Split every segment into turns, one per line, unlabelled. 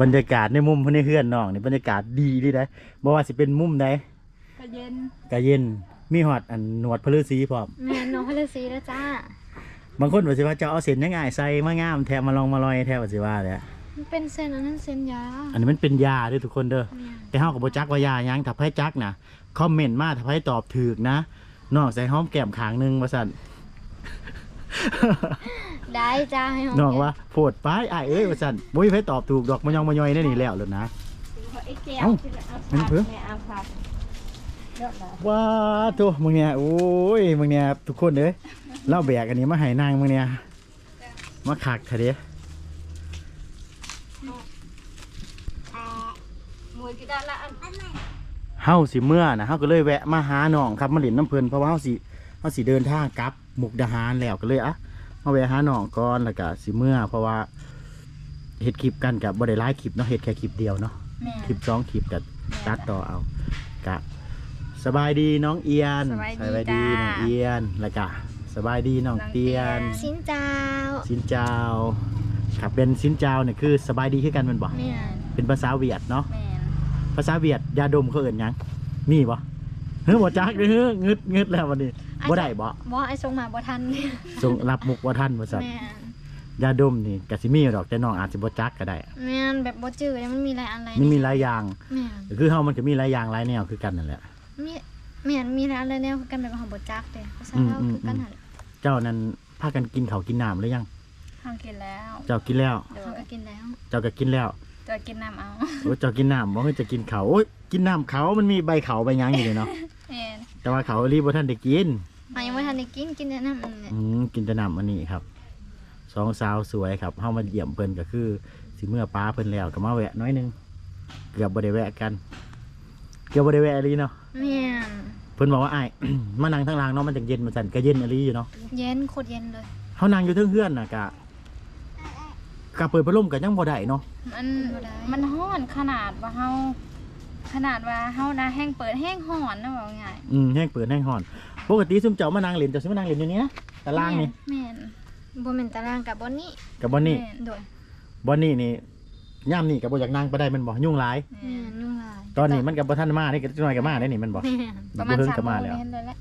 บรรยากาศในมุมเพื่อนเพื่อนน้องนี่บรรยากาศดีดีได้บ่ว่าสิเป็นมุมใด
ก็เย็น
ก็เย็นมีหอดอันหนวดพลือสีพร้อม
แม่นน้องพลสีแล้วจ้า
บางคนว่าสิว่าจะเอาเส้นยังไงใส่มางามแทบมาลองมาลอยแทบว่าสิว่าเลย
มันเป็นเส้นอันนั้นเส้นยา
อันนี้มันเป็นยาเด้วยทุกคนเด้อ
แม่น
แต่เฮากับบ่จักว่ายาหยังถ้าไผจักนะคอมเมนต์มาถ้าไผตอบถูกนะน้องใส่หอมแก้มข้างหนึงว่าซั่น
ได้จ้าให้หอม
น้องว่าโพดไปอ้ายเอ้ยว่าซั่นบ่มีไผตอบถูกดอกมะยองมะยอยได้นี่แล้วเลยนะ
ไอ้แก้ว
เอ้า
ที่เอา
มันเพิ่ง
แม่เอาผักเยอะเลย
ว้าโตัวมึงเนี่ยโอ้ยมึงเนี่ยทุกคนเอ้ยเล่าแบกอันนี้มาให้นางมึงเนี่ยมาขักเถอะเด้
มวยกี่ด้านละอัน
เฮาสิเมื่อนะเฮาก็เลยแวะมาหาน้องครับมาเล่นน้ำเพลินเพราะว่าเฮาสิเฮาสิเดินทางกลับมุกดาหารแล้วก็เลยอะ มาแวะหาน้องก่อนแล้วก็สิเมื่อ เพราะว่าเฮ็ดคลิปกันกับบ่ได้หลายคลิปเนาะเฮ็ดแค่คลิปเดียวเนาะ
แม่
คลิปสองคลิปกับตัดต่อเอากะสบายดีน้องเอียน
สบายดีจ้า
น้องเอียนแล้วก็สบายดีน้องเตียน
น้องเตีย
สินเจ้า
สินเจ้าครับเป็นสินเจ้าเนี่ยคือสบายดีคือกันแมันบ่
แม่น
เป็นภาษาเวียดเนาะ
แม่
ภาษาเวียดยาดมเขาเอิ่นหยังมีบ่ เฮ้ยบ่จักเด้อเฮ้ยงึดงึดแล้ววันนี้บ่ได้บ่
บ่ไอ้ทรงมาบ่ทัน
ส่งรับมุกว่าท่านว่าซั่น
แม่น
ยาดมนี่ก็สิมีดอกแต่น้องอาจสิบ่จักก็ได้
แม่นแบบบ่จืดเลยมันมีหลายอันหลาย
มันมีหลายอย่าง
แม่น
คือเฮามันก็มีหลายอย่างหลายแนวคือกันนั่นแหละ
มีแม่นมีหลายอันหลายแนวคือกันแบบของบ่จักเด้ภาษา
อืม
เรา
อืม
คือกันหั่น
เจ้านั้นพากันกินข้าวกินน้ำหรือยัง
ทำกินแล้ว
เจ้ากินแล้ว
เดี๋ยว
เขาก็กินแล้ว
เจ้าก็กินแล้ว
จะกินน้ำเอา
โอ้ยเจ้ากินน้ำบ่เฮ้ยจะกินเขาวโอ้ยกินน้ำเขามันมีใบเขาใบหยังอยู่เลยเนาะ
แม่
แต่ว่าเขารีบบ่ท่านได้กิน
อะยังบ่ทันได้กินกินแต่น้ำอันนี้
อืมกินแต่น้ำอันนี้ครับสองสาวสวยครับเฮามาเยี่ยมเพิ่นก็คือสิเมื่อป้าเพิ่นแล้วก็มาแวะน้อยหนึงเกือบบ่ได้แวะกัน เกือบบ่ได้แวะอีหลีเนาะ
แม่น
เพิ่นบอกว่าอ้าย มานั่งทางล่างเนาะมันจังเย็นมาสั่นก็เย็นอีหลีอยู่เนาะ
เย็นโคตรเย็นเลย
เฮานั่งอยู่เทิงเฮือนน่ะกะกะเปิดพัดลมก็ยังบ่ได้เนาะ
มันมันห้อนขนาดว่าเฮา ขนาดว่าเฮานะแห้งเปิดแห้งห่อนนะว่าง่าย
อืมแห้งเปิดแห้งฮ้อน ปกติซุมเจ้ามานั่งเล่นเจ้าสิมานั่งเล่นอยู่นี่นะตารางนี่
แม่น
บ่แม่นตารางกับบ่นี่
กับบ่นี่
แม่น
โดย
บ่นี่นี่ย่ามนี่ก็บ่อยากนั่งไปได้แมันบ่ยุ่งหลาย
แม่
แม่
น
นยุ่งหลาย
ตอนนี้มันก็บ่ทันมานี่ก็จักหน่อยก็มาได้นี่แมันบ่
แม่น
ประมาณ
บ่เฮิง
สาม
ก็
โม
มางแล้ว
เห็นเลยแหละ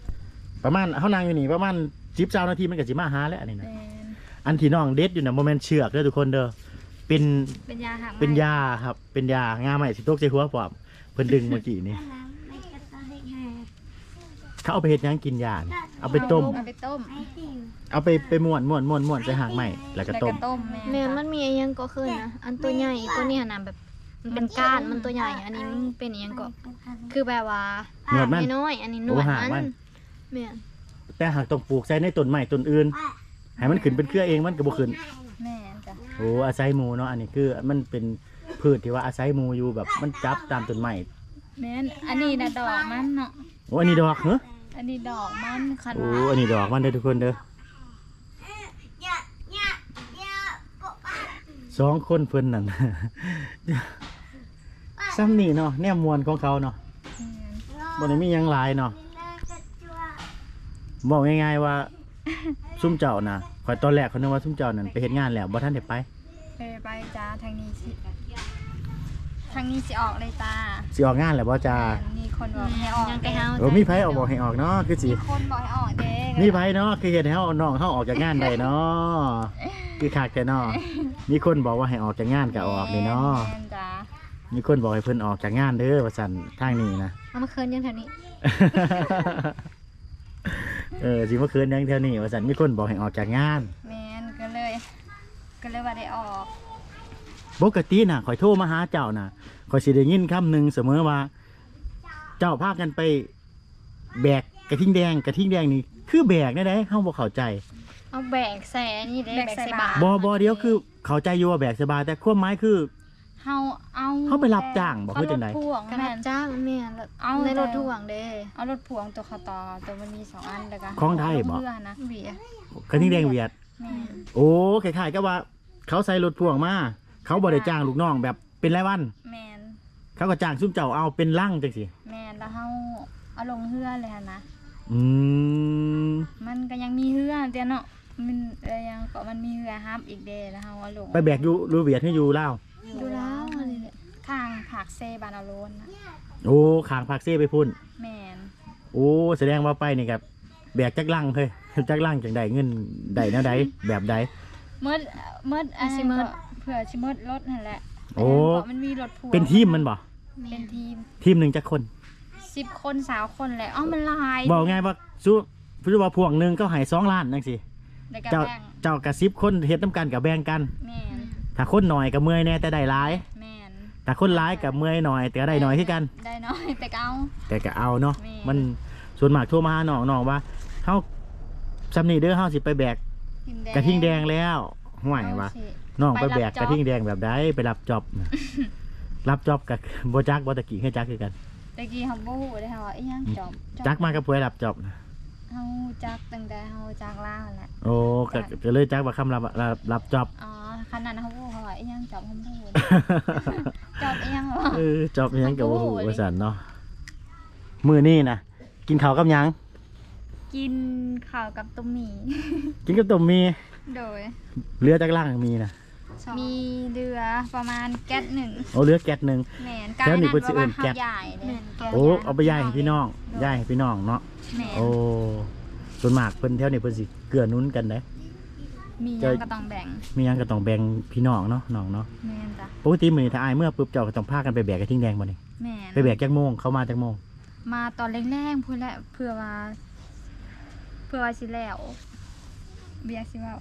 ประมาณเฮานั่งอยู่นี่ประมาณ10 20นาทีมันก็สิมาหาแล้วอันนี้นะ
แม่น
อันที่น้องเด็ดอยู่น่ะบ่แม่นเชือกเด้อทุกคนเด้อเป็น
เป็นยาหักไหม
เป็นยาครับเป็นยางาใหม่สิตกใส่หัวพร้อม เพิ่นดึงเมื่อกี้นี่เขาเอาไปเฮ็ดหยังกินยานี่เอาไปต้ม
เอาไปต้ม
เอาไปไปม่วนม่วนม่วนม่วนใส่หางใหม่แล้วก็
แล้ว
ต้
ก็
ม
ต้มแม่
แม่นมันมีอีหยังก็คือนะอันตัวใหญ่ตัวนี้น่ะแบบมันเป็นก้านมันตัวใหญ่ อันนี้มันเป็นอีหยังก็คือแบบว่า
หนวดมัน
น้อยๆอันนี้หน
โอ้
วด
หางมั
มัน นแม่น
แต่หากต้องปลูกใส่ในต้นใหม่ต้นอื่นให้มันขึ้นเป็นเครือเองมันก็บ่ขึ้น
แม่นจ้ะ
โอ้อาศัยหมูเนาะอันนี้คือมันเป็น พืชที่ว่าอาศัยหมูอยู่แบบมันจับตามต้นไม้
แม่นอันนี้นะดอกมันเนาะ
โอ้อันนี้ดอกเหรอ
อันนี้ดอกมันคัน
โอ้
ว่า
อันนี้ดอกมันเด้อทุกคนเด้อสองคนเพิ่นนั่น ซ้ำนี่เนาะแนวมวลของเขาเนาะ
แม่น
บ่ได้มีหยังหลายเนาะบอกง่ายๆว่าซุ่มเจ้าน่ะข่อยตอนแรกเขานึกว่าซุ่มเจ้านั่นไปเฮ็ดงานแล้วบ่ทันได้ไป
ไปไปจ้าทางนี้สิ ทางนี้สิออกเลยตา
สิออกงานแล้วบ่จ้า
แม่นมีคนบอกให้ออก
ยังไกลเฮา
โอ้มีไผออกบอกให้ออกเนาะคือสิ
มีคนบอกให้ออกเด้
มีไผเนาะคือเฮ็ดให้เฮาน้องเฮาออกจากงานได้เนาะคือคักแต่เนาะมีคนบอกว่าให้ออกจากงานก็ออกนี่เนาะ
แม่นจ้า
มีคนบอกให้เพิ่นออกจากงานเด้อว่าซั่นทางนี้นะ
เอามาคืนยังแถวนี้
เออสิมาคืนยังแถวนี้ว่าซั่นมีคนบอกให้ออกจากงาน
แม่นก็เลย ก็เลยว่าได้ออก
ปกติน่ะข่อยโทรมาหาเจ้าน่ะข่อยสิได้ยินคำหนึงเสมอว่า เจ้าพากันไปแบกกระทิงแดงกระทิงแดงนี่คือแบกได้ไดเฮาบ่เข้าใจ
เอาแบกใส่อันนี้ได้
แบก
แบก
ใส่
ใส่
บา
บา
ต
ต
ร
ร
บ่บ่เดียวคือเข้าใจอยู่ว่าแบกสบายแต่ความหมายคือ
เฮาเอา
เฮาไปรับจ้างบ่คือจังใด
เอารถพ่วง
กระ
แม่
ดาษ
น
จ้างแม่นแล้ว
เอา
ในรถ
แล้ว
ถ่วงเด้
เอารถพ่วงตัวคอตอตัวมันมีสองอันแล้วก็
ของไทยบ่
เพื่อนะ
เบีย
กระทิงแดงเวียด
แม่น
โอ้คล้ายๆกับว่า เขาใส่รถพ่วงมา เขาบ่ได้จ้างลูกน้องแบบเป็นรายวัน
แม่น
เขาก็จ้างซุ่มเจ้าเอาเป็นลั่งจังสิ
แม่นแล้วเฮาเอาลงเฮือเลยหั่นนะ
อืม
มันก็ยังมีเฮือเดี๋ยวเนาะมันเอ่อยังก็มันมีเฮือฮับอีกเด้แล้วเฮาเอาลง
ไปแบกอยู่รูเวียดให้อยู่ลาว
ดูแล้วอันนี้า
กเซบานอาโลนนะ
โอ้ขางพักเซ่ไปพุ่น
แมน
โอ้แสดงว่าไปนี่กับแบกจักลังเฮ้ยจักลังจังใดเงินใดแนวใดแบบใด
เมื่อเมื่ออัน
สิ
นี้
เมิด
ก็ เผื่อชิเมิดรถนั่นแหละ
โอ้
แต่ยังบอกมันมีรถพ่วง
เป็นทีมมันบ่
เป็นทีม
ทีมหนึ่งจักคน
สิบคนสาวคนแหละอ้าวมันลาย
บอกไงว่าสู้พูดว่าพวงหนึ่งก็ใหายสองล้านนั่นสิ
ในกระ
เจ้า
แบง
เจ้ากระซิบคนเฮ็ดน้ำกันกับแบ่งกัน
แมน
ถ้าคนหน่อยกับเมื่อยแน่แต่ได้หลาย
แมน
ถ้าคนร้ายกับเมื่อยหน่อยแต่ก็ได้หน่อยคือกัน
ได้น้อยแต่ก็เอา
แต่ก็เอาเนาะ
แม่
มันส่วนมากโทรมาหาน้องน้องว่าเฮาซำนี่เด้อเฮาสิไปแบก
ทีมแดง
กระทิงแดงแล้ว ห่วยว่า
เอาสิ
น้องไป
ไปรับ
แบก
จ็อบ
กระทิงแดงแบบใดไปรับจอบน่ะรับจอบกับบ่จักบ่ตะกี้ให้จักคือกัน
ตะกี้เขาบู๊ได้เขาว่าไอ้ยังจอบจอบ
จักมากับผู้ใดรับจอบน่ะ
เฮาจักตั้งแต่เฮาจักล่างนั่นแหละ
โอ้ก็ก็เลยจักว่าคำรับรับรับจอบ
อ๋อขนาดนั้นเขาบู๊เขาว่าไอ้ยังจอบเขาบู๊จอบไอ้ยังเหรอ
เออจอบอิหยังกับบ่ฮู้
โอ้โห
ว่าซั่นเนาะมื้อนี้นะกินข้าวกับหยัง
กินข้าวกับต้มหมี่
กินกับต้มมี
โดย
เรือจักล่างมีนะ
มีเรือประมาณแก๊สหนึ่ง
โอ้เรือแก๊สหนึง
แหมน
แก๊สนี่เพิ่นสิเอิ้นแก๊ส
ใหญ่เลย
โอ้เอาไปย่ายให้พี่น้องย่ายให้พี่น้องเนาะ
แหมน
โอ้ส่วนมากเพิ่นแถวนี้เพิ่นสิเกื้อหนุนกันเด้
มีหยังก็ต้องแบ่ง
มีหยังก็ต้องแบ่งพี่น้องเนาะน้องเนาะ
แมนจ้ะ
ปกติมื้อนี้ถ้าอายเมื่อปุ๊บเจ้าก็ต้องพากันไปแบกกระทิงแดงบ่นี่
แมน
ไปแบกจักโมงเข้ามาจักโมง
มาตอนแรกๆพูดแล้วเพื่อว่าเพื่อว่าสิแล้วเบียร์สิว่า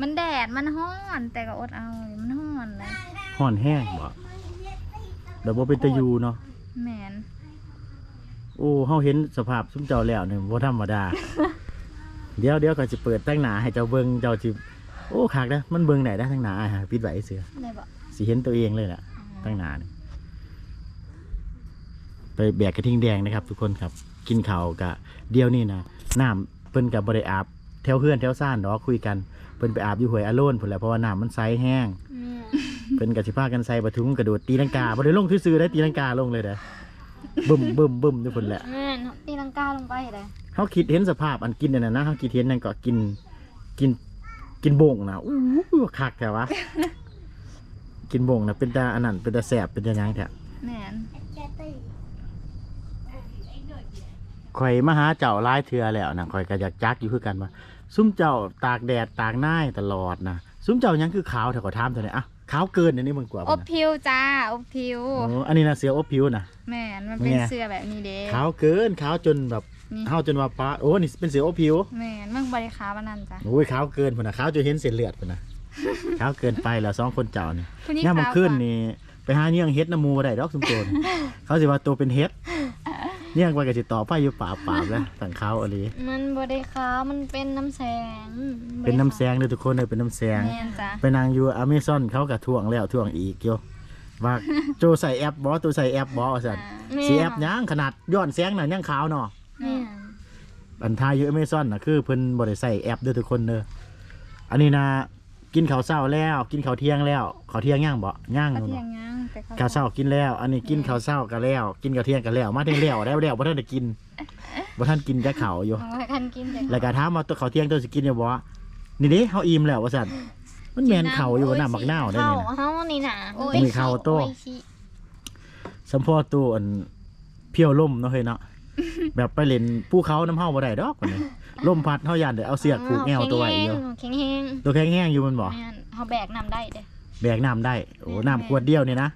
มันแดดมันร้อน แต่ก็อดเอามันร้อนเลย
ฮ้อนแห้งบ่แล้วบ่เป็นตะยูเนาะ
แมน
โอ้เฮาเห็นสภาพซุมเจ้าแล้วนี่บ่ธรรมดา เดี๋ยวเดี๋ยวก็สิเปิดตั้งหน้าให้เจ้าเบิ่งเจ้าสิโอ้คักนะมันเบิ่งได้ได้ทั้งหน้าอะฮะปิดไว้เสือ
ได้บ่
สิเห็นตัวเองเลยแหละตั้งหน้านี่ไปแบกกระทิงแดงนะครับ ทุกคนครับกินข้าวกะเดียวนี่นะน้ำเพิ่นกับบริอาบแถวเพื่อนแถวซ่านดอกคุยกัน เพิ่นไปอาบอยู่ห้วยอาโลนพุ่นแหละเพราะว่าน้ำมันใสแห้ง เพิ่นกะสิพากันใส่ปะทุงกระโดดตีลังกาบ่ได้ลงซื่อๆได้ตีลังกาลงเลยเด้อบึ้มบึ้มบึ้มด้วยพุ่นแหละ
แม่นตีลังกาลงไปเลย
เขาคิดเห็นสภาพอันกินนั่นน่ะนะเขาคิดเห็นนั่นก็กินกินกินโบ่งนะอู้หูคักแต่วะ กินโบ่งนะเป็นตาอันนั้นเป็นตาแสบเป็นตาหยังแท้
แมน
ข่อยมาหาเจ้าหลายเทื่อแล้วนะข่อยก็อยากจักอยู่คือกันว่า ซุ่มเจ้าตากแดดตากหน้ายตลอดนะซุ่มเจ้าหยังคือขาวเถอะขอถามเถอะเนี่ยอะขาวเกินอันนี้มึงกว่า
อ
บ่
บ
นะ
ผิวจ้าอบผิว
โอ้อันนี้นะเสืออบผิวนะ
แมนมันเป็น
เนี่ย
เสื้อแบบนี้เด้
ขาวเกินขาวจนแบบ
นี่
เฮาจนว่าป้าโอ้นี่เป็นเสืออบผิว
แมนมันบริคาบานนันจ้ะ
โอ้ยขาวเกินพุ่นนะขาวจนเห็นเส้นเลือดพุ่นนะขาวเกินไปแล้วสองคนเจ้านี่
ผู้นี้
ย่ามมัน
ขาว
ขึ้น
กว่า
นี่ไปหาเนื่องเฮ็ดน้ำหมูบ่ได้ดอกสมโตนเขาสิว่าตัวเป็นเฮ็ด เนื่องไปก็สิต่อไปอยู่ป่าป่าบแล้วตั้งเขาอะไร
มันบ่ได้ขาวมันเป็นน้ำแสง
เป็นน้ำแสงเด้อทุกคนเลยเป็นน้ำแสง
แมนจ้ะ
ไปนางอยู่อเมซอนเขาก็ท่วงแล้วท่วงอีกโยว่าโจใส่แอปบอตัวใส่แอปบอสั่น
แม่น
สีแอปหยังขนาดย้อนแสงน่ะยังขาวเนาะ
แม่น
อันทายอยู่อเมซอนน่ะคือเพิ่นบ่ได้ใส่แอปเด้อทุกคนเด้ออันนี้นะ กินข้าวเช้าแล้ว กินข้าวเที่ยงแล้วข้าวเที่ยงย่างบ่ย่าง
ก็
อยู่
เที่ย
เนาะ
งยังแต่เขา
ข้าวเช้ากินแล้ว อันนี้กินข้าวเช้าก็แล้ว กินข้าวเที่ยงก็แล้ว มาถึงแล้วแล้วแล้วบ่ทันได้กินบ่ทันกินแต่ข้าวอยู่
เอาไว้กันกินแต่
แล้วก็ถามว่าตัวข้าวเที่ยงตัวสิกินอยู่บ่นี่เด้เฮาอิ่มแล้วว่าซั่นมันแม่นข้าวอยู่บ่น้ำบักนาวได้
เข้า
นี่นะ
เฮานี่น่ะ
โอ้ย
มีเข้าโต้
โอ้ยชิ
สัมพอตัวอันเพียวล่มเนาะเฮ้ยเนาะ แบบไปเล่นภูเขาน้ำเฮาบ่ได้ดอกบัดนี้ ลมพัดเฮาย่านได้เอาเสียกผูกแอวตัวไว้อยู่
แข็งแห้ง
ตัวแข็งแห้งอยู่มันบ่
แม่นเฮาแบกน้ำได้เด้
แบกน้ำได้โอ้น้ำขวดเดียวนี่นะ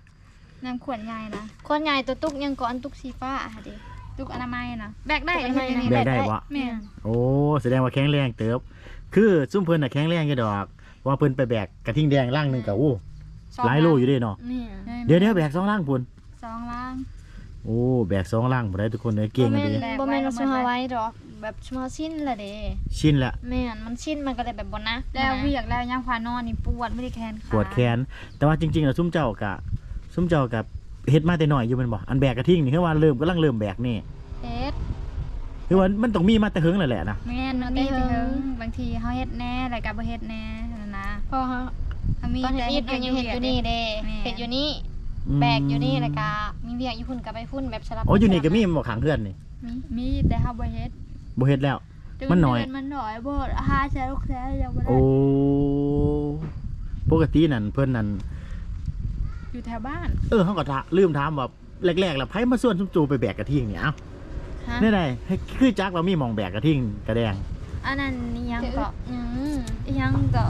น้ำขวดใหญ่นะ
คนใหญ่ตัวตุกยังก่อนตุกสีฟ้าอะเด้
ตุกอนามัยนะแบกได้
ตุกอนามัย
เห็น
นะ
ไหม
แบกได้บ่
แม่น
โอ้แสดงว่าแข็งแรงเติบ คือซุ่มเพิ่นน่ะแข็งแรงอยู่ดอกเพราะว่าเพิ่นไปแบกกระทิงแดงล่างหนึงก็โอ้
สอง
หลายโลอยู่เด้เนาะ
นี่
เดี๋ยวเดี๋ยวแบกสองล่างพุ่น
สองล่าง
โอ้แบกสองล่างบ่ได้ทุกคนเลยเก่งอะดี
แบก
บ่แม่น
ไว้
ว่า
เอา
สิ
มา
เฮา
ไว้
ไว้ดอก แบบชั่วโมงสิ้นละเด้
ชินละ
แม่นมันสิ้นมันก็เลยแบบบ่นะ
แล้วเวียกแล้วย่างพานอนนี่ปวดไม่ได้แขนขา
ปวดแขน แต่ว่าจริงๆแล้วซุ่มเจ้ากะซุ่มเจ้ากับเฮ็ดมาแต่น้อยอยู่แม่นบ่อันแบกกระทิงนี่คือว่าเริ่มกำลังเริ่มแบกนี่
เฮ็ด
คือว่ามันต้องมีมาแต่เฮิงแหละแหละนะ
แม่นเนาะมีแต่เฮิงบางทีเฮาเฮ็ดแน่แล้วก็บ่เฮ็ดแน่นั่นนะ
พอเฮา
เฮามี
ตอน
แต่
เฮ็ดอยู่ยังเฮ็ดอยู่นี่เด้
แม่
เฮ็ดอยู่นี่
ม
แบกอยู่นี่แล้วก็มีเวียกอยู่พุ่นก็ไปพุ่นแบบสลับ
โอ้อยู่นี่ก็มีบ่ขังเพื่อนนี่
มีมีแต่เฮาบ่เฮ็ด
บ่เฮ็ดแล้ว มันน้อย
มันน้อยบ่หาแสน6แสนยังบ่ได้
โอ้ปกตินั่นเพิ่นนั่น
อยู่แถวบ้าน
เออเขาก็ถาลืมถามว่าแรกๆแล้วไผมาส่วนซุมจูไปแบกกระทิงเนี่ยเอ้า
ฮะ
ได้ไดให้คือจักว่ามีหมองแบกกระทิงกระแดง
อันนั้นนี่ยังก็
อืม
ยังก็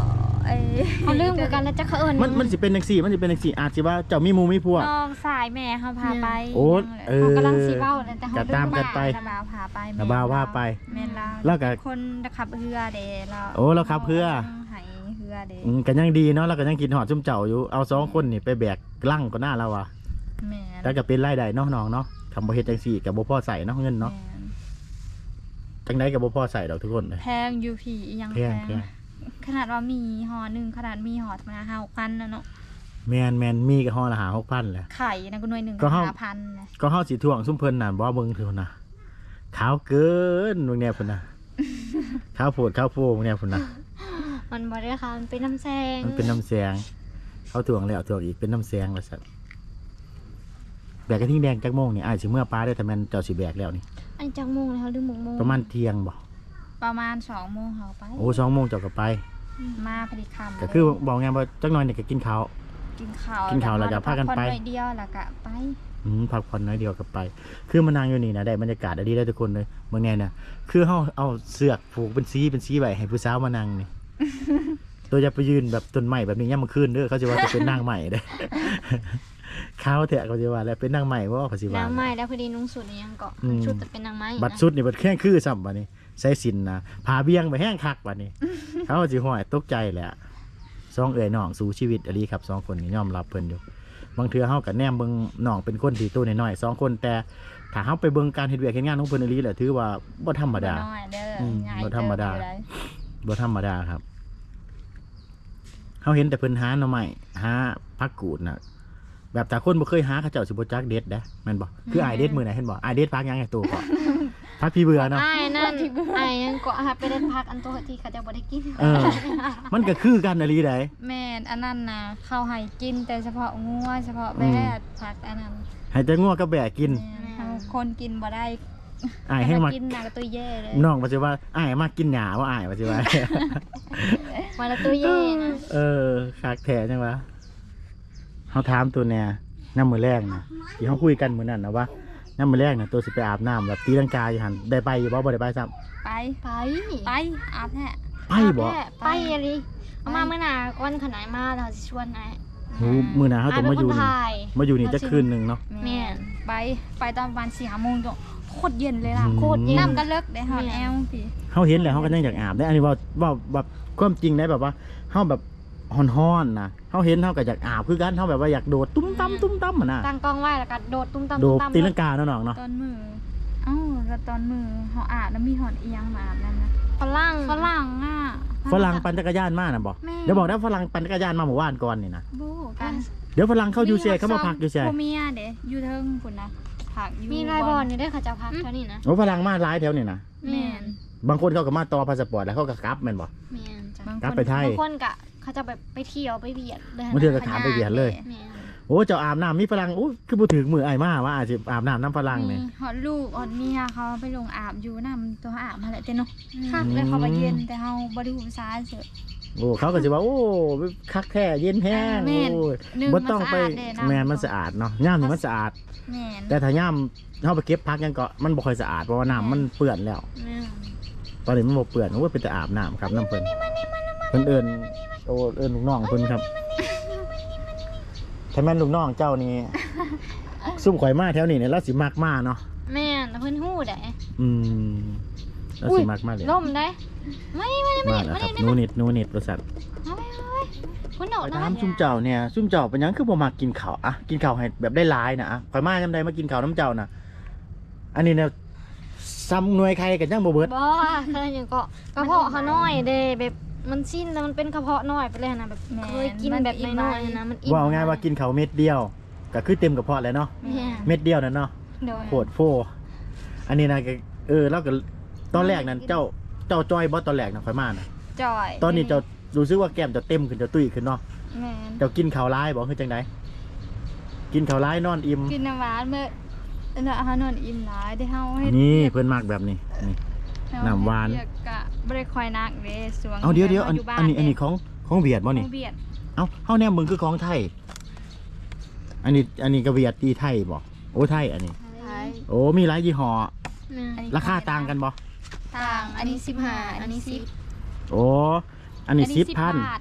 ไอ้
เขาลืมคือกันแล้วจะเขาเอิญ
มันมันสิเป็นจังซี่มันสิเป็นจังซี่อาจสิว่าเจ้ามีหมู่มีพวก
น้องสายแม่เขาพาไป
โอ้เออ
เขากำลังสีเบ้าเลยแต่เขา
ก็ตามกันไป
ระบาวพาไป
ระบาวว่าไป
แม่นลาว
แล้วก็
คนขับเรือเด้เรา
โอ้เราขับเรือ
ใหายเรือเด้
อืมก็ยังดีเนาะแล้วก็ยังกินหอดซุ่มเจ้าอยู่เอาสองคนนี่ไปแบกลั่งก็น่าเราว่ะ
แม่น
แล้วก็เป็นรายได้เนาะน้องเนาะคำบ่เฮ็ดจังซี่กับบ่พอใส่เนาะเงินเนาะ
แม่น
จังไดก็บ่พอใส่ดอกทุกคนเลย
แพงอยู่ผียัง
แพ
แพ
ง
ง
แพง
ขนาดว่ามีห่อหนึ่งขนาดมีห่อธรรมดาห้าพันนะเนาะ
แมนแมนมีก็ห่อละหา6,000แหละ
ไข่นะก็หน่วยหนึ่ง
ก็เฮา
ห้าพันนะ
ก็เฮาสิท่วงซุ่มเพิ่นน่ะบ่เบิ่งเถอะนะขาวเกินพวกเนี้ยพุ่นน่ะ ขาวโพดขาวโพพวกเนี้ยพุ่นน่ะ
มันบริค่ะมันเป็นน้ำแซง
มันเป็นน้ำแสง เขาถ่วงแล้วถ่วงอีกเป็นน้ำแสงว่าซั่นแบกกระทิงแดงจักโมงนี่อ้ายสิเมื่อปลาได้แต่แม่นเจ้าสิแบกแล้วนี่
อันนจักโมงเลยเขาลืมหมกโมง
ประมาณเที่ยงบ่
ประมาณสองโมงเขาไป
โอ้สองโมงเจ้าก็ไป
มาพอดีคำ
ก็คือบอกไงว่าจักหน่อยนี่ก็กินข้าว
กินข้าว
กินข้าวแล้วก็พากันไป
พัหอยเดียวแล้วก็ไป
อืมพักผ่อนน้อยเดียวก็ไป คือมานั่งอยู่นี่นะได้บรรยากาศดีได้ทุกคนเลยเมื่อไงนะคือเขาเอาเสือกผูกเป็นสีเป็นสีไว้ให้ผู้สาวมานั่งนี่ ตัวจะไปยืนแบบต้นไม้แบบนี้ย่ำมาขึ้นเด้อเขาจะว่าจะเป็นนางใหม่เด้อเขาเถอะเขาจะว่าแล้วเป็นนางใหม่ว่าเขาสิว่า
นางไม้แล้วพอดีนุ่งสุดนี่ยังเกาะ
อืม
ชุดจะเป็นนางไม้
บัดสุดนี่บัดแข้งคือซ้ำบัดนี้ ใส่สินนะพาเบี้ยงไปแห้งคักบัดนี้ เขาสิห้อยตกใจแหละสองเอ๋ยน้องสู่ชีวิตอลีครับสองคนนี้ยอมรับเพิ่นอยู่ บางเทื่อเฮากับแนมเบิ่งน้องเป็นคนที่ตัวน้อยๆสองคนแต่ถ้าเฮาไปเบิ่งการเฮ็ดเวียกเฮ็ดงานของเพิ่นอลีแหละถือว่าบ่ธรรมดา
น้อยเด้อ
ม
ง่าย
บ่ธรรมดา
เออยู่เลย
บ่ธรรมดาครับเฮาเห็นแต่เพิ่นหาหน่อไม้หาผักกูดน่ะ แบบแต่คนบ่เคยหาเขาเจ้าสิบ่จักเด็ดเด้แม่นบ่ คืออายเด็ดมื้อไหนเห็นบ่อายเด็ดพักหยังไงตัวก็ พักพี่เบื่อเนาะ
ไอ้นั่นไอ้ยังเกาะหาไปเล่นพักอันโตที่เขาจะบ่ได้กิน
เออ มันก็คือกันอลีได้
แม่นอันนั้นนะเข้าให้กินแต่เฉพาะงัวเฉพาะแบ
อืม
ดผักอันนั้น
ให้แต่งัวกับแบะกิน
แม่นเอาคนกินบ่ได้
อายแห้งมา
กินน่ะก็ตัวแย่เลย
น้องว่าสิว่าอายมากินหญ้าว่าอายว่าสิว่า
มาละตัวเย่นะ
เออคักแท้จังวะเขาถามตัวเนี่ยน้ำมือแรกนะที่เขาคุยกันมือนั่นนะว่า น้ำมือแรกนะตัวสิไปอาบน้ำแบบตีลังกาอยู่หันได้ไปอยู่บ่บ่ได้ไปซ้
ไป
ไป
ไปอาบแท้ำ
ไปบ่
แม่ไปอะไรเอามาเมื่อหนาก้อนขนาดมาเราจะชวนไอ้
โหมือหนาเขาต้องมาอยู่
ไอ้เป็นคน
นี่
ถ่าย
มาอยู่นี่จะคืนหนึ่งเนาะ
แม่น
ไปไปตอนประมาณสี่ห้าโมงจ้ะโคตรเย็นเลยล่ะ
อืม
โคตรเย็น
น้ำก็เลิกได้หอน
แม่
แอลพี่
เขาเห็นแล้วเขาก็ยังอยากอาบได้อันนี้ว่าว่าแบบความจริงได้แบบว่าเขาแบบ ฮ้อนๆนะเขาเห็นเขาก็อยากอาบคือกันเขาแบบว่าอยากโดดตุ้มตั้มตุ้มตั้มอะนะ
ตั้งกล้องไว้แล้วก็โดดตุ้มตาม
โด
ตุ้ม
ด
ตาม
ตีลังกาเนาะน้องเนาะ
ตอนมือเอ้าแล้วตอนมือเขาอาบแล้วมีหอนเอียงมาอาบนั่นนะ
ฝรั่ง
ฝรั่งอะ
ฝรั่งปั่นจักรยานมานะบอก
แม่
เดี๋ยวบอกได้ฝรั่งปั่นจักรยานมาหมู่บ้านก่อนนี่นะ
บูกัน
เดี๋ยวฝรั่งเข้ายูเซเขามาพักยูเซ
พ่อเมียเด้อยู่เทิงพุ่นนะผักอยู่
มีลายบอลอยู่ด้วยเขาจะพักเท่านี้นะ
โอ้ฝรั่งมาหลายแถวนี่นะ
แม่น
บางคนเขาก็มาต่อพาสปอร์ตแล้วเขาก็กลับแม่นบ่
แม่นจ้ะ
บาง
กลับ
คน
ไปไทย
บางคนกะ เขาจะแบบไปเที่ยวไปเบียดเลย
บางเทื่อก็ถามไปเบียดเลย
แม่น
โอ้เจ้าอาบน้ำมีฝรั่งโอ้คือบ่ถึงมือไอ้ายมาว่าอาจจะอาบน้ำน้ำฝรั่งเนี่ย
มีหอดลูกหอดเมียเขาไปลงอาบอยู่น้ำตัวอาบมาแหละเจ้เนาะ
อืม
คักเลยเขาไปเย็นแต่เฮาบ่ได้หูภาษาเฉย
โอ้เขาก็จะว่าโอ้คักแท้เย็นแห้ง
แม่น
โอ้ย
หนึ่ง
บ่
มัน
ต้องไป
สะอาดเด้น้ำ
แม่นมันสะอาดเนาะย่ามนี่มันสะอาด
แม่น
แต่ถ้าย่ามเขาไปเก็บพักยังก็มันบ่ค่อยสะอาดเพราะว่าน้ำมันเปื้อนแล้ว
แม่น
ตอนนี้มันบ่เปื้อนโอ้ยเป็นแต่อาบน้ำครับน้ำเพิ่นเพิ่นเอิ้น โอ้เอิ้นลูกน้องเพิ่นครับถ้าแม่นลูกน้องเจ้านี่ซุ่มข่อยมาแถวนี้เนี่ยเราสิมักมาเนาะ
แม่นแล้วเพิ่นฮู้ได้
อืมเราสิมักมาเลย
ล่มได้ไม่ไม่ไม่
มา
ไม่
แล้ว
ไม่
ครับ
ไม่
หนูนิดหนูนิดบริษัท
เอาไปเอาไปคุณโดดนะ
น้ำซุ่มเจ้าเนี่ยซุ่มเจ้าเป็นหยังคือบ่มากินข้าวอะกินข้าวให้แบบได้หลายนะอะข่อยมาจำได้มากินข้าวน้ำเจ้านะอันนี้เนี่ยซ้ำหน่วยใครกันยังบ่เบิด
บ่เคยอยู่ก็กระเพาะเขาน้อยเด้แบบ มันสิ้นแล้วมันเป็นกระเพาะน้อยไปเลยนะแบบเคยกินแบบน้อยๆนะมันอิ่ม
ว่าเอาง่ายว่ากินข้าวเม็ดเดียว ก็คือเต็มกระเพาะแล้วเนาะ
แม่น
เม็ดเดียวนั่นเนาะ
โดย
โคตรโฟอันนี้นะก็เออแล้วก็ตอนแรกนั้นเจ้าเจ้าจอยบ่ตอนแรกนะข่อยมานะ
จอย
ตอนนี้เจ้ารู้สึกว่าแก้มเจะเต็มขึ้นเจะตุ้ยขึ้นเนาะ
แม่น
เจ้ากินข้าวร้ายบ่คือจังไดกินข้าวร้ายนอนอิ่ม
กินน้ำหวานเมื่อเอนอาหารนอนอิ่มหลายได้เฮาให้
นี่เพิ่นมักแบบนี้นี่
เฮ
น้ำหวาน
เฮ็ดเวียกกะ บ่ได้คอยนักเด้สวง
เอาเดี๋ยวเดี๋ยวอัน
ยู่บ้า
อันนี้อันนี้ของของเวียดบ่นี่
เบียด
เอ้าเฮาแนมมึงคือของไทย อันนี้อันนี้กระเวียดตีไทยบ่โอ้ไทยอันนี้
ใช่
โอ้มีหลายยี่ห้อ
นะ
อันนี้
ราคาต่างกันบ่
ต่างอันนี้สิบห้าอันนี้สิบ
โอ้อันนี้สิบพัน
บาท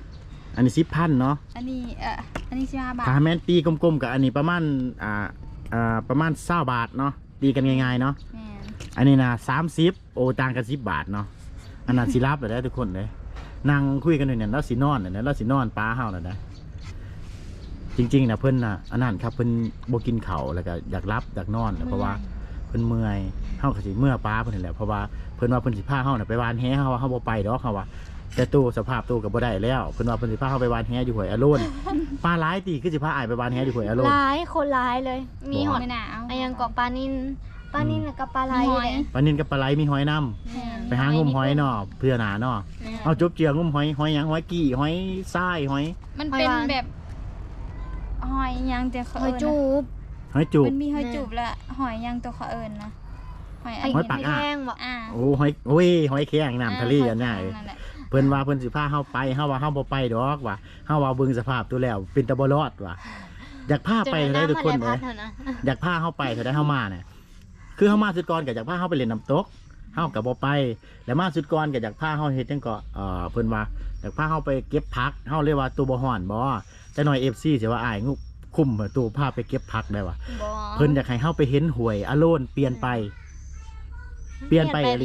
อันนี้สิบพันเนาะ
อันนี้เอ่ออันนี้สิบห้าบาท
ถ้าแม่นตีกลมๆกับอันนี้ประมาณอ่าอ่าประมาณเศร้าบาทเนาะตีกันง่ายๆเนาะ
แม่น
อันนี้นะสามสิบโอ้ต่างกันสิบบาทเนาะ อันนั้นสิรับเลยได้ทุกคนเลยนั่งคุยกันอยู่เนี่ยแล้วสินอนเนี่ยแล้วสินอนป้าเฮาเลยนะจริงๆนะเพิ่นนะอันนั้นครับเพิ่นบ่กินข้าวแล้วก็อยากรับอยากนอนนะเพราะว่าเพิ่นเมื่อยเฮาก็สิเมื่อป้าเพิ่นนี่แหละเพราะว่าเพิ่นว่าเพิ่นสิพาเฮาน่ะไปวานแฮเฮาว่าเฮาบ่ไปดอกเฮาว่าแต่ตู้สภาพตู้ก็บ่ได้แล้วเพิ่นว่าเพิ่นสิพาเฮาไปวานแฮอยู่ห้วยอรุณปลาหลายตีคือสิพาอ้ายไปวานแฮอยู่ห้วยอรุณ
หลายคนหลายเลย มีหอด
ไม่น่าเอา
อันยังเกาะปลานิน ปลานินแล้วก็ปลาไหล
มีหอย
เลย
ปลานินกับปลาไหลมีหอยนํ
แม่น
ไปหางมหอยเนาะเพื่อหนาเนาะเอาจบเจียงุ้มหอยหอยหยังหอยกี่หอยทรายหอย
มันเป็นแบบหอยยังแต่เขา
หอย
เอิ้น
จู
นะ
บ
หอยจุก
มันมีหอยจูบและหอยยังตัวเขาเอิญนะหอย
หอยปากอะ
แห้งบ่
อ่า
โอ้หอยโอ้ยหอยแข็งน้ำทะเลอันนี้
หยนั่นแหละ
เพิ่นว่าเพิ่นสิพาเฮาไปเฮาว่าเฮาบ่ไปดอกว่ะเฮาว่าเบิ่งสภาพตัวแล้ว เป็นตะบ่รอดว่ะอยากพาไปเท่าได้ทุกคน
เล
เลยยอยากพาเฮาไปเท่าได้เฮามาเนี่ย คือเฮามาสุดก่อนก็อยากพาเฮาไปเล่นน้ำตกเฮาก็บ่ไป แล้วมาสุดก่อนก็อยากพาเฮาเฮ็ดจังก็เอ่อเพิ่นว่าอยากพาเฮาไปเก็บผักเฮาเลยว่าตัวบ่ฮ้อนบ่แต่หน่อย FC สิว่าอ้ายงุคุ้มเหรอตัวพาไปเก็บผักได้ว่ะ
บ่
เพิ่นอยากให้เฮาไปเห็นหวยอโลนเปลี่ยนไป เปลี่ยนไปอะไร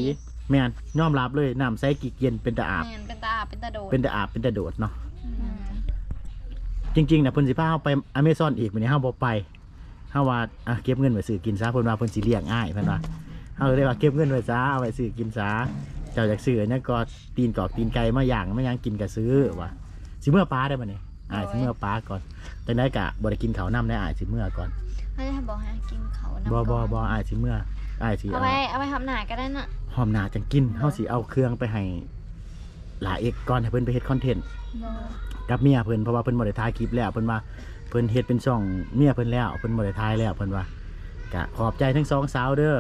แม่นยอมรับเลยน้ำใสกี่เย็นเป็นตาอาบ
แม่นเป็นตาอาบเป็นตาโดด
เป็นตาอาบเป็นตาโดดเนาะ
อืม
จริงๆนะเพิ่นสิพาเฮาไปอเมซอนอีกมื้อนี้เฮาบ่ไป เฮาว่าอะเก็บเงินไว้ซื้อกินซะเพิ่นว่าเพิ่นสิเลี้ยงอ้ายเพิ่นว่าเฮาเลยว่าเก็บเงินไว้ซะเอาไว้ซื้อกินซะเจ้าอยากซื้ออันนี้ก็ตีนกอกตีนไก่มาย่างมาย่างกินก็ซื้อว่าสิเมื่อป้าได้บ่นี่อ้ายสิเมื่อป้าก่อนจังได๋ก็บ่ได้กินข้าวนํได้อ้ายสิเมื่อก่อน
ไม่ได้บอกให้กินเขาน้ำ
บ่บ่
ก่อน
บ่อ้ายสิเมื่ออ้ายสิ
เอา
เอา
ไว้เอาไว้ทำหนาก็ได้น่ะ
หอมหนาจังกินเฮาสิเอาเครื่องไปให้หลาเอกก่อนให้เพิ่นไปเฮ็ดคอนเทนต์
บ่
กับเมียเพิ่นเพราะว่าเพิ่นบ่ได้ถ่ายคลิปแล้วเพิ่นว่า เพิ่นเฮ็ดเป็นช่องเมียเพิ่นแล้วเพิ่นบ่ได้ถ่ายแล้วเพิ่นว่าก็ขอบใจทั้งสองสาวเด้อ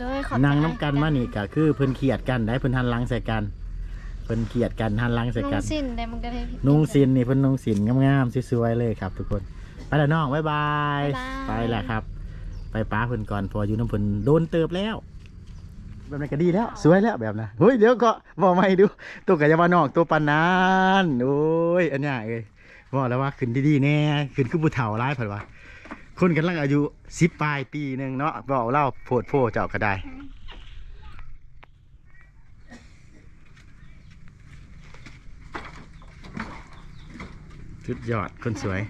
โดยขอบใจ
นั่งน้ำกันมานี่ก็คือเพิ่นเครียดกันได้เพิ่นหันหลังใส่กันเพิ่นเครียดกันหันหลังใส่
นุ่
กั
ง
น
สิ้นได้มันก็ได้
นุ่งสินนี่เพิ่นนุ่งสินงามๆสวยๆเลยครับ ทุกคนไปแล้วน้องบ๊ายบาย
บ๊ายบาย
ไปแล้วครับ ไปป้าเพิ่นก่อนเพออยู่น้ำเพิ่นโดนเติบแล้วแบบนั้นก็ดีแล้วสวยแล้วแบบนั้นเฮ้ยเดี๋ยวก็บอกมาให้ดูตัวกับยามานอกตัวปานนานโอ้ยอันเนี้ยเอ้ย บอกแล้วว่าขึ้นดีๆแน่ขึ้นคือผู้เฒ่าร้ายผ่านว่าคนกันลังอายุสิบปลายปีหนึ่งเนาะบอกเล่าโพดโพเจ้าก็ได้สุดยอดคนสวย